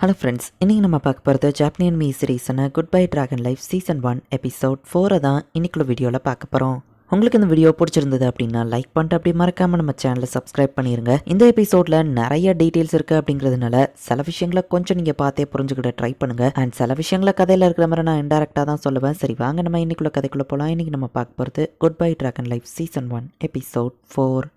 Hello friends இன்றைக்கி நம்ம பார்க்க போகிறது ஜாப்பனியன் மீ சீரீஸான Good Bye Dragon Life season one episode ஃபோரை தான் இன்றைக்குள்ள வீடியோவில் பார்க்க போகிறோம் உங்களுக்கு இந்த வீடியோ பிடிச்சிருந்தது அப்படின்னா லைக் பண்ணிட்டு அப்படி மறக்காமல் நம்ம சேனலை சப்ஸ்கிரைப் பண்ணிடுங்க இந்த எபிசோடில் நிறைய டீட்டெயில்ஸ் இருக்குது அப்படிங்கிறதுனால சில விஷயங்களை கொஞ்சம் நீங்கள் பார்த்தே புரிஞ்சுக்கிட்ட ட்ரை பண்ணுங்க. அண்ட் சில விஷயங்களை கதையில் இருக்கிற மாதிரி நான் இன்டெரக்டாக தான் சொல்லுவேன். சரி வாங்க நம்ம இன்னைக்குள்ள கதைக்குள்ளே போகலாம் இன்றைக்கி நம்ம பார்க்க போகிறது Good Bye Dragon Life season one episode four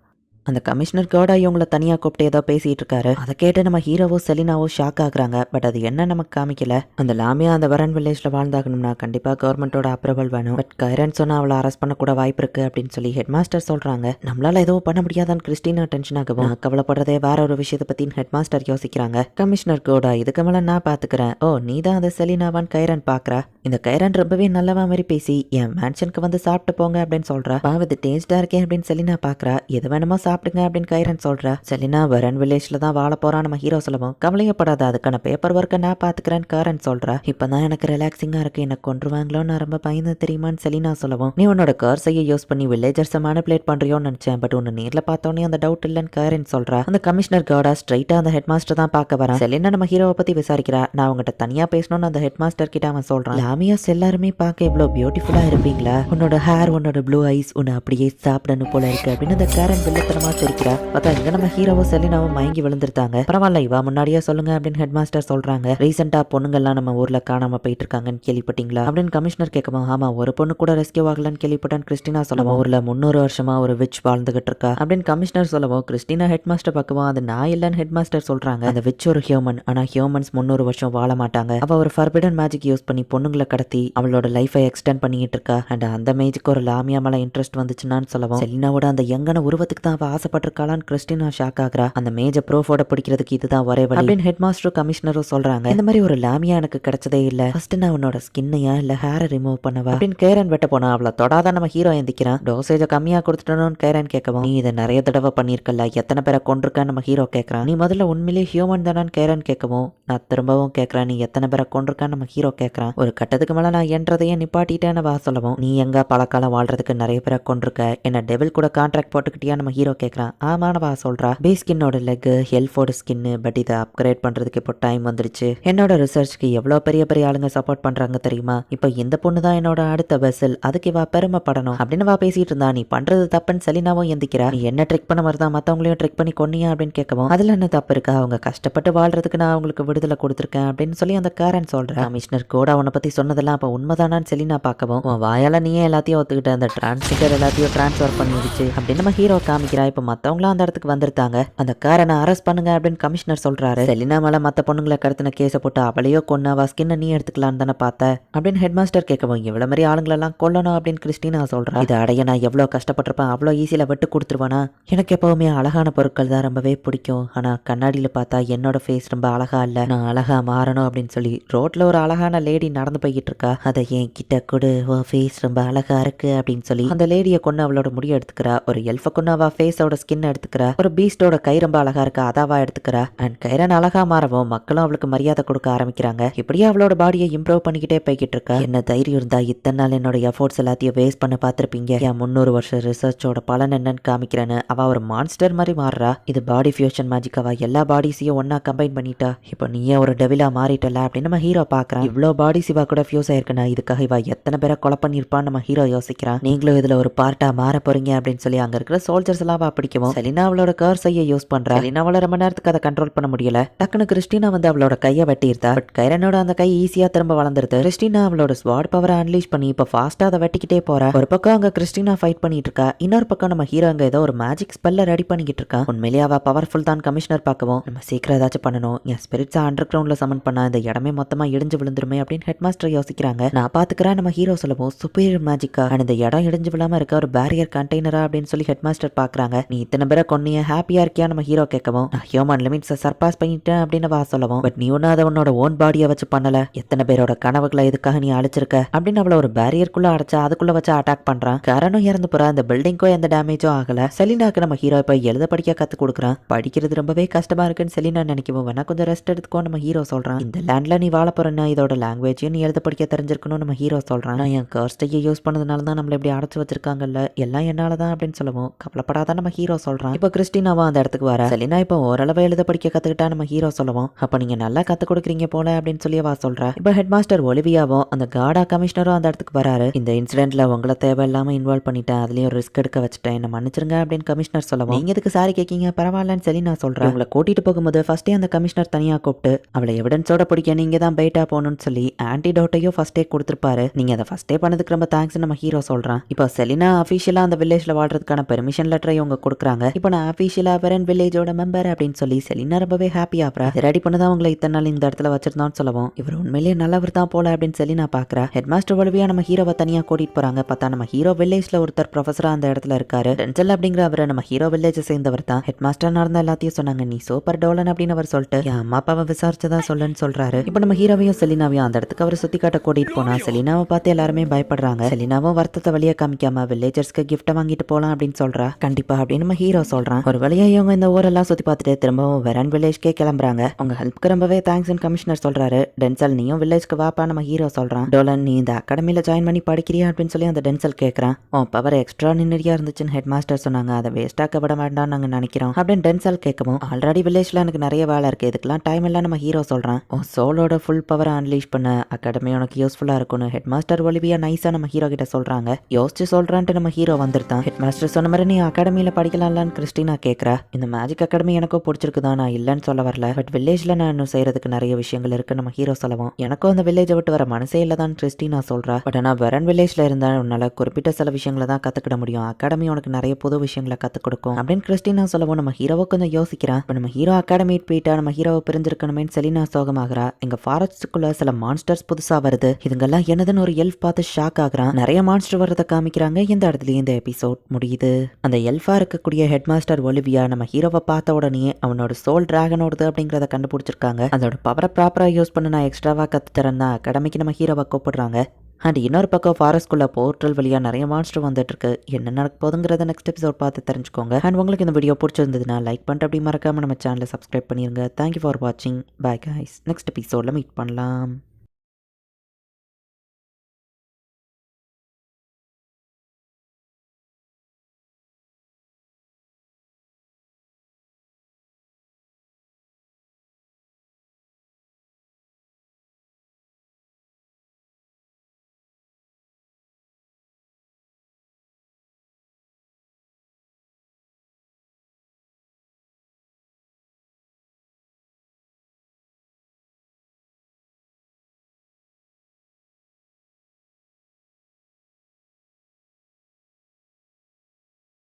அந்த கமிஷனர் கர்டா இவங்கள தனியாக கூப்பிட்டு ஏதோ பேசிட்டு இருக்காரு. அதை கேட்டு நம்ம ஹீரோவோ செலினாவோ ஷாக் ஆகுறாங்க. பட் அது என்ன நமக்கு காமிக்கல? அந்த லாமியா அந்த வரன் வில்லேஜ்ல வாழ்ந்தாகணும்னா கண்டிப்பா கவர்மெண்டோட அப்ரூவல் வேணும். பட் கைரன் சொன்னா அவளை அரெஸ்ட் பண்ண கூட வாய்ப்பு இருக்கு அப்படின்னு சொல்லி ஹெட் மாஸ்டர் சொல்றாங்க. நம்மளால எதுவும் பண்ண முடியாதான்னு கிறிஸ்டினா டென்ஷன் ஆகவும் கவலைப்படுறதே வேற ஒரு விஷயத்தை பத்தி ஹெட் மாஸ்டர் யோசிக்கிறாங்க. கமிஷனர் கோடா இதுக்கு மேல நான் பாத்துக்கிறேன். ஓ நீ தான் அந்த செலினாவான் கைரன் பாக்குற? இந்த கைரன் ரொம்பவே நல்லவா மாதிரி பேசி என் மேன்ஷனுக்கு வந்து சாப்பிட்டு போங்க அப்படின்னு சொல்றா. பாவது டேஸ்டா இருக்கேன் அப்படின்னு செலினா பாக்குறா. எது வேணுமோ சாப்பிடுங்க அப்படின்னு கைரன் சொல்கிறா செலினா வரன் வில்லேஜ்ல தான் வாழ போகிறான் நம்ம ஹீரோ சொல்லவும் கவலையப்படாத அதுக்கான பேப்பர் ஒர்க்கை நான் பாத்துக்கிறேன் காரன் சொல்றா. இப்பதான் எனக்கு ரிலாக்ஸிங்கா இருக்கு. என்ன கொண்டுருவாங்களோன்னு நான் ரொம்ப பயந்து தெரியுமான்னு செலினா சொல்லவும் நீ உன்னோட கர்ஸையை யூஸ் பண்ணி வில்லேஜர்ஸை மேனிபுலேட் பண்றியோன்னு நினைச்சேன். பட் உன்னை நேர்ல பார்த்தோன்னே அந்த டவுட் இல்லைன்னு காரன் சொல்கிறா அந்த கமிஷனர் கார்டா ஸ்ட்ரைட்டா அந்த ஹெட் மாஸ்டர் தான் பார்க்க வரேன். செலினா நம்ம ஹீரோவை பத்தி விசாரிக்கிறா. நான் அவங்ககிட்ட தனியா பேசணும்னு அந்த ஹெட் மாஸ்டர் கிட்ட அவன் சொல்கிறான் லாமியாஸ் எல்லாருமே பார்க்க இவ்வளோ பியூட்டிஃபுல்லா இருப்பீங்களா? உன்னோட ஹேர் உன்னோட ப்ளூ ஐஸ் உன்னை அப்படியே சாப்பிடணும் போல இருக்கு. அப்படின்னு அந்த காரன் வில்லத்தனமா சிரிக்கிறா பார்த்தா இங்க நம்ம ஹீரோவும் செலினாவும் மயங்கி விழுந்திருந்தாங்க பரவாயில்ல இவா முன்னாடியே சொல்லுங்க அப்படின்னு ஹெட் மாஸ்டர் சொல்றாங்க. ரீசெண்டா பொண்ணுங்கள்லாம் நம்ம ஊர்ல காணாம போயிட்டு இருக்காங்கன்னு கேள்விப்பட்டீங்களா? அப்படின்னு கமிஷனர் கேட்கவும் ஆமா ஒரு பொண்ணு கூட ரெஸ்கியூ ஆகலன்னு கேள்விப்பட்டேன் கிறிஸ்டினா சொல்லவும் ஊர்ல முந்நூறு வருஷமா ஒரு விச் வாழ்ந்துகிட்டு இருக்கா? அப்படின்னு கமிஷனர் சொல்லவும் கிறிஸ்டினா ஹெட் மாஸ்டர் பக்கவும் அது நான் இல்லைன்னு ஹெட் மாஸ்டர் சொல்றாங்க. அந்த விச் ஒரு ஹியூமன் ஆனா ஹியூமன்ஸ் முந்நூறு வருஷம் வாழ மாட்டாங்க. அவ ஒரு ஃபர்பிடன் மேஜிக் யூஸ் பண்ணி பொண்ணுங்களை கடத்தி அவளோட லைஃபை எக்ஸ்டெண்ட் பண்ணிட்டு இருக்கா. அண்ட் அந்த மேஜிக்கு ஒரு லாமியா மேல இன்ட்ரெஸ்ட் வந்துச்சுன்னு சொல்லவும் செலினாவோட அந்த யங்கான உருவத்துக்கு தான் அவ ஆசைப்பட்டிருக்காளான்னு கிறிஸ்டினா ஷாக் ஆகுறா. அந்த மேஜ ப்ரூஃபோட பிடிக்கிறதுக்கு இதுதான் ஒரே வழி. அப்படின்னு ஹெட் மாஸ்டரும் கமிஷனரும் சொல்றாங்க. இந்த மாதிரி ஒரு லாமியா எனக்கு கிடைச்சதே இல்ல. ஃபர்ஸ்ட் நான் உன்னோட ஸ்கின்னையா இல்ல ஹேரை ரிமூவ் பண்ணவா? அப்படின்னு கேரன் வெட்ட போனா அவளை தொடாத நம்ம ஹீரோ எந்திக்கிறான். டோசேஜ கம்மியா கொடுத்துட்டோம்னு கேரன் கேட்கவும் நீ இதை நிறைய தடவை பண்ணிருக்கல எத்தனை பேரை கொண்டிருக்க நம்ம ஹீரோ கேட்கறான். நீ முதல்ல உண்மையிலேயே ஹியூமன் தானான்னு கேரன் கேட்கவும் நான் திரும்பவும் கேட்கறேன் நீ எத்தனை பேரை கொண்டிருக்கான்னு நம்ம ஹீரோ கேட்கறான். ஒரு கட்டத்துக்கு மேல நான் என்றதையே நிப்பாட்டிட்டேன்னு வா சொல்லவும் நீ எங்க பழக்காலம் வாழ்றதுக்கு நிறைய பேரை கொண்டிருக்க என்ன டெவில் கூட கான்ட்ராக்ட் போட்டுக்கிட்டியா நம்ம ஹீரோ கேட்குறான் ஆமானவா சொல்கிறா பி ஸ்கின்னோட லெக் ஹெல்ஃபோட ஸ்கின்னு பட் இதை அப்கிரேட் பண்றதுக்கு இப்போ டைம் வந்துருச்சு. என்னோட ரிசர்ச்க்கு எவ்வளோ பெரிய பெரிய ஆளுங்க சப்போர்ட் பண்றாங்க தெரியுமா? இப்போ இந்த பொண்ணு தான் என்னோட அடுத்த வெசல் அதுக்கு இவா பெருமைப்படணும். அப்படின்னு வா பேசிட்டு இருந்தா நீ பண்றது தப்புன்னு செலினாவும் எந்திக்கிறா நீ என்ன ட்ரிக் பண்ண மாதிரி தான் மற்றவங்களையும் ட்ரிக் பண்ணி கொன்னியா? அப்படின்னு கேட்கவும் அதுல என்ன தப்பு இருக்கா? அவங்க கஷ்டப்பட்டு வாழ்றதுக்கு நான் அவங்களுக்கு விடுதலை கொடுத்துருக்கேன். அப்படின்னு சொல்லி அந்த காரன் சொல்கிறேன் கமிஷனர் கூட அவனை பத்தி சொன்னதெல்லாம் அப்போ உண்மைதானான்னு செலினா பார்க்கவும் உன் வாயால நீயே எல்லாத்தையும் ஒத்துக்கிட்ட அந்த டிரான்ஸ்மிட்டர் எல்லாத்தையும் டிரான்ஸ்ஃபர் பண்ணிடுச்சு. அப்படின்னு நம்ம ஹீரோ காமிக்கிறா. இப்போ மற்றவங்களாம் அந்த இடத்துக்கு வந்திருந்தாங்க அந்த காரனை அரெஸ்ட் பண்ணுங்க அப்படின்னு கமிஷனர் சொல்றாரு. செலினா மேல மற்ற பொண்ணுங்களை கடத்தின கேஸை போட்டு அவளையோ கொண்டு ஸ்கின்னை நீ எடுத்துக்கலான்னு தானே பார்த்த? அப்படின்னு ஹெட் மாஸ்டர் கேட்கவும் இவ்வளவு மாதிரி ஆளுங்களெல்லாம் கொல்லணும் அப்படின்னு கிறிஸ்டினா சொல்றா. இதை அடைய நான் எவ்வளோ கஷ்டப்பட்டிருப்பேன் அவ்வளோ ஈஸியில் விட்டு கொடுத்துருவானா? எனக்கு எப்பவுமே அழகான பொருட்கள் தான் ரொம்பவே பிடிக்கும். ஆனா கண்ணாடியில பார்த்தா என்னோட ஃபேஸ் ரொம்ப அழகா இல்ல. நான் அழகா மாறணும் அப்படின்னு சொல்லி ரோட்ல ஒரு அழகான லேடி நடந்து போய்கிட்டு இருக்கா. அதை என் கிட்ட கொடு ஓ ஃபேஸ் ரொம்ப அழகா இருக்கு அப்படின்னு சொல்லி அந்த லேடியை கொண்டு அவளோட முடிய எடுத்துக்கிறா. ஒரு எல்ஃபை கொண்டு ஃபேஸ் பீஸ்டோட ஸ்கின் எடுத்துக்கிற. ஒரு பீஸ்டோட கை ரொம்ப அழகா இருக்கா அதாவா எடுத்துக்கிற. அண்ட் கைரன் அழகா மாறவும் மக்களும் அவளுக்கு மரியாதை கொடுக்க ஆரம்பிக்கிறாங்க. இப்படியே அவளோட பாடியை இம்ப்ரூவ் பண்ணிக்கிட்டே போய்கிட்டு இருக்கா. என்ன தைரியம் இருந்தா இத்தனை நாள் என்னோட எஃபோர்ட்ஸ் எல்லாத்தையும் வேஸ்ட் பண்ண பார்த்திருப்பீங்க. என் முந்நூறு வருஷம் ரிசர்ச்சோட பலன் என்னன்னு காமிக்கிறேன்னு அவ ஒரு மான்ஸ்டர் மாதிரி மாறுறா. இது பாடி ஃபியூஷன் மேஜிக்காவா எல்லா பாடிஸையும் ஒன்னா கம்பைன் பண்ணிட்டா. இப்போ நீயே ஒரு டெவிலா மாறிட்டல அப்படின்னு நம்ம ஹீரோ பாக்குறான் இவ்வளோ பாடிஸ் சிவா கூட ஃபியூஸ் ஆயிருக்குன்னா இதுக்காக இவா எத்தனை பேரை கொலை பண்ணிருப்பான்னு நம்ம ஹீரோ யோசிக்கிறான். நீங்களும் இதுல ஒரு பார்ட்டா மாற போறீங்க அப்படின்னு சொல்லி அங்க இருக்கிற சோல்ஜர்ஸ் எல்லாம் அவ பிடிக்கவும். செலினா அவளோட கர்ஸையை யூஸ் பண்றா. செலினாவால ரொம்ப நேரத்துக்கு அதை கண்ட்ரோல் பண்ண முடியல. டக்குனு கிறிஸ்டினா வந்து அவளோட கையை வெட்டியிருந்தா பட் கைரனோட அந்த கை ஈஸியா திரும்ப வளர்ந்துருது. கிறிஸ்டினா அவளோட ஸ்வாட் பவரை அன்லீஷ் பண்ணி இப்போ ஃபாஸ்டா அதை வெட்டிக்கிட்டே போறா. ஒரு பக்கம் அங்க கிறிஸ்டினா ஃபைட் பண்ணிட்டு இருக்கா. இன்னொரு பக்கம் நம்ம ஹீரோ அங்க ஏதோ ஒரு மேஜிக் ஸ்பெல்ல ரெடி பண்ணிக்கிட்டு இருக்கான் உண்மையிலேயே அவ பவர்ஃபுல் தான் கமிஷனர் பார்க்கவும். நம்ம சீக்கிரம் ஏதாச்சும் பண்ணணும். என் ஸ்பிரிட்ஸை அண்டர் கிரவுண்ட்ல சமன் பண்ணா இந்த இடமே மொத்தமா இடிஞ்சு விழுந்துருமே அப்படின்னு ஹெட் மாஸ்டர் யோசிக்கிறாங்க. நான் பாத்துக்கிறேன் நம்ம ஹீரோ சொல்லவும் சுப்பீரியர் மேஜிக்கா அண்ட் இந்த இடம் இடிஞ்சு விழாம இருக்க ஒரு பேரியர் கண்டெய்னரா அப்படின்னு சொல்லி ஹெட் மாஸ்டர் பாக்குறாங்க நீ இத்தனை பேரை கொன்னிய ஹாப்பியா இருக்கியா? நம்ம ஹீரோ கேட்கவும் நான் ஹியூமன் லிமிட்ஸை சர்பாஸ் பண்ணிட்டேன் அப்படின்னு வா சொல்லவும். பட் நீ ஒன்னும் அதை உன்னோட ஓன் பாடியை வச்சு பண்ணல. எத்தனை பேரோட கனவுகளை இதுக்காக நீ அழிச்சிருக்க? அப்படின்னு அவளை ஒரு பேரியருக்குள்ள அடைச்சா அதுக்குள்ள வச்சு அட்டாக் பண்றான். கரனும் இறந்து போறா. அந்த பில்டிங்கோ எந்த டேமேஜும் ஆகல. செலினாக்கு நம்ம ஹீரோ இப்ப எழுத படிக்க கத்து கொடுக்குறான். படிக்கிறது ரொம்பவே கஷ்டமா இருக்குன்னு செலினா நினைக்கவும் வேணா கொஞ்சம் ரெஸ்ட் எடுத்துக்கோ நம்ம ஹீரோ சொல்றான். இந்த லேண்ட்ல நீ வாழ போறேன்னா இதோட லாங்குவேஜையும் நீ எழுத படிக்க தெரிஞ்சிருக்கணும் நம்ம ஹீரோ சொல்றான். என் கர்ஸ்டையை யூஸ் பண்ணதுனால தான் நம்மள இப்படி அடைச்சு வச்சிருக்காங்கல்ல. எல்லாம் என்னால தான் அப்படின்னு சொல்லவும். கவலைப்படாத நம்ம ஹீரோ சொல்றான். இப்போ கிறிஸ்டினாவும் அந்த இடத்துக்கு வர. செலினா இப்போ ஓரளவு எழுத படிக்க கத்துக்கிட்டா நம்ம ஹீரோ சொல்லவும் அப்ப நீங்க நல்லா கத்து கொடுக்குறீங்க போல அப்படின்னு சொல்லி அவ சொல்றா. இப்போ ஹெட் மாஸ்டர் ஒலிவியாவும் அந்த கார்டா கமிஷனரும் அந்த இடத்துக்கு வராரு. இந்த இன்சிடென்ட்ல உங்களை தேவையில்லாம இன்வால்வ் பண்ணிட்டேன். அதுலயும் ரிஸ்க் எடுக்க வச்சுட்டேன். என்ன மன்னிச்சிருங்க அப்படின்னு கமிஷனர் சொல்லவும் நீங்க எதுக்கு சாரி கேக்கீங்க? பரவாயில்லன்னு சொல்லி நான் சொல்றேன் உங்களை கூட்டிட்டு போகும்போது ஃபர்ஸ்டே அந்த கமிஷனர் தனியா கூப்பிட்டு அவளை எவிடன்ஸோட பிடிக்க நீங்க தான் பைட்டா போகணும்னு சொல்லி ஆன்டிடோட்டையும் ஃபர்ஸ்டே கொடுத்துருப்பாரு. நீங்க அதை ஃபர்ஸ்டே பண்ணதுக்கு ரொம்ப தேங்க்ஸ் நம்ம ஹீரோ சொல்றான். இப்போ செலினா அஃபீஷியலா அந்த வில்லேஜ்ல வாழ்றதுக்கான பெர்மிஷன் லெட்டரை இவங்க கொடுக்குறாங்க. இப்போ நான் அஃபீஷியலா வெரன் வில்லேஜோட மெம்பர் அப்படின்னு சொல்லி செலினா ரொம்பவே ஹாப்பி ஆப்ரா ரெடி பண்ணதான் உங்களை இத்தனை நாள் இந்த இடத்துல வச்சிருந்தோம்னு சொல்லவும். இவர் உண்மையிலேயே நல்லவர் தான் போல அப்படின்னு சொல்லி நான் பாக்குறேன் ஹெட் மாஸ்டர் வலுவியா நம்ம ஹீரோவை தனியா கூட்டிட்டு போறாங்க. பார்த்தா நம்ம ஹீரோ வில்லேஜ்ல ஒருத்தர் ப்ரொஃபஸராக அந்த இடத்துல இருக்காரு. டென்சல் அப்படிங்கிற அவர் நம்ம ஹீரோ வில்லேஜ் சேர்ந்தவர் தான். ஹெட் மாஸ்டர் நடந்த எல்லாத்தையும் சொன்னாங்க. நீ சூப்பர் டோலன் அப்படின்னு அவர் சொல்லிட்டு என் அம்மா அப்பாவை விசாரிச்சதா சொல்லுன்னு சொல்றாரு. இப்போ நம்ம ஹீரோவையும் செலினாவையும் அந்த இடத்துக்கு அவர் சுத்தி காட்ட கூட்டிட்டு போனா செலினாவை பார்த்து எல்லாருமே பயப்படுறாங்க. செலினாவும் வருத்தத்தை வழியா காமிக்காம வில்லேஜர்ஸ்க்கு கிஃப்ட்டை வாங்கிட்டு போலாம் அப்படின்னு சொல்றா. கண்டிப்பா அப்படின்னு நம்ம ஹீரோ சொல்றான். ஒரு வழியா இவங்க இந்த ஊரெல்லாம் சுத்தி பார்த்துட்டு திரும்பவும் வெரன் வில்லேஜ்க்கே கிளம்புறாங்க. உங்க ஹெல்ப்க்கு ரொம்பவே தேங்க்ஸ் கமிஷனர் சொல்றாரு. டென்சல் நீயும் வில்லேஜ்க்கு வாப்பா நம்ம ஹீரோ சொல்றான். டோலன் நீ இந்த அகாடமியில ஜாயின் பண்ணி படிக்கிறியா அப்படின்னு சொல்லி அந்த டென்சல் கேட்கறான் உன் பவர் எக்ஸ்ட்ரா நின்னரியா இருந்துச்சுன்னு ஹெட் மாஸ்டர் சொன்னாங்க. அதை வேஸ்டாக்க விட வேண்டாம் நாங்க நினைக்கிறோம் அப்படின்னு டென்சல் கேட்கவும் ஆல்ரெடி வில்லேஜ்ல எனக்கு நிறைய வேலை இருக்கு. இதுக்கெல்லாம் டைம் இல்ல நம்ம ஹீரோ சொல்றான். உன் சோலோட ஃபுல் பவரை அன்லீஷ் பண்ண. அகாடமி உனக்கு யூஸ்ஃபுல்லா இருக்கும்னு ஹெட் மாஸ்டர் ஒலிவியா நைஸா நம்ம ஹீரோ கிட்ட சொல்றாங்க. யோசிச்சு சொல்றான்ட்டு நம்ம ஹீரோ வந்திருந்தான் ஹெட் மாஸ்டர் சொன்ன மாதிரி நீ அகாடமியில படிக்கலாம்லான்னு கிறிஸ்டினா கேட்குறா. இந்த மேஜிக் அகாடமி எனக்கும் பிடிச்சிருக்குதான் நான் இல்லைன்னு சொல்ல வரல. பட் வில்லேஜ்ல நான் இன்னும் செய்யறதுக்கு நிறைய விஷயங்கள் இருக்கு. நம்ம ஹீரோ சொல்லவும் எனக்கும் அந்த வில்லேஜை விட்டு வர மனசே இல்லதான் கிறிஸ்டினா சொல்கிறா பட் ஆனால் வெரன் வில்லேஜ்ல இருந்தா உன்னால குறிப்பிட்ட சில விஷயங்களை தான் கத்துக்கிட முடியும். அகாடமி உனக்கு நிறைய புது விஷயங்களை கற்றுக் கொடுக்கும். அப்படின்னு கிறிஸ்டினா சொல்லவும் நம்ம ஹீரோவை கொஞ்சம் யோசிக்கிறான். இப்போ நம்ம ஹீரோ அகாடமி போயிட்டா நம்ம ஹீரோவை பிரிஞ்சிருக்கணுமே செலினா சோகமாகிறா. எங்க ஃபாரஸ்டுக்குள்ள சில மான்ஸ்டர்ஸ் புதுசா வருது. இதுங்கெல்லாம் என்னதுன்னு ஒரு எல்ஃப் பார்த்து ஷாக் ஆகுறான். நிறைய மான்ஸ்டர் வரதை காமிக்கிறாங்க. இந்த இடத்துல இந்த எபிசோட் முடியுது. அந்த எல்ஃபா இருக்கக்கூடிய ஹெட் மாஸ்டர் ஒலிவியா நம்ம ஹீரோவை பார்த்த உடனே அவனோட சோல் டிராகனோடது அப்படிங்கிறத கண்டுபிடிச்சிருக்காங்க. அதோட பவரை ப்ராப்பரா யூஸ் பண்ண நான் எக்ஸ்ட்ராவா கத்து தரேன் அகாடமிக்கு நம்ம ஹீரோவை கூப்பிடுறாங்க. அண்ட் இன்னொரு பக்கம் ஃபாரஸ்ட்குள்ள போர்ட்டல் வழியா நிறைய மான்ஸ்டர் வந்துட்டு இருக்கு என்ன நடக்க போதுங்கிறத நெக்ஸ்ட் எபிசோட் பார்த்து தெரிஞ்சுக்கோங்க. அண்ட் உங்களுக்கு இந்த வீடியோ பிடிச்சிருந்ததுன்னா லைக் பண்ணிட்டு அப்படி மறக்காம நம்ம சேனலை சப்ஸ்கிரைப் பண்ணிருங்க. தேங்க்யூ ஃபார் வாட்சிங் பை காய்ஸ் நெக்ஸ்ட் எபிசோட்ல மீட் பண்ணலாம்.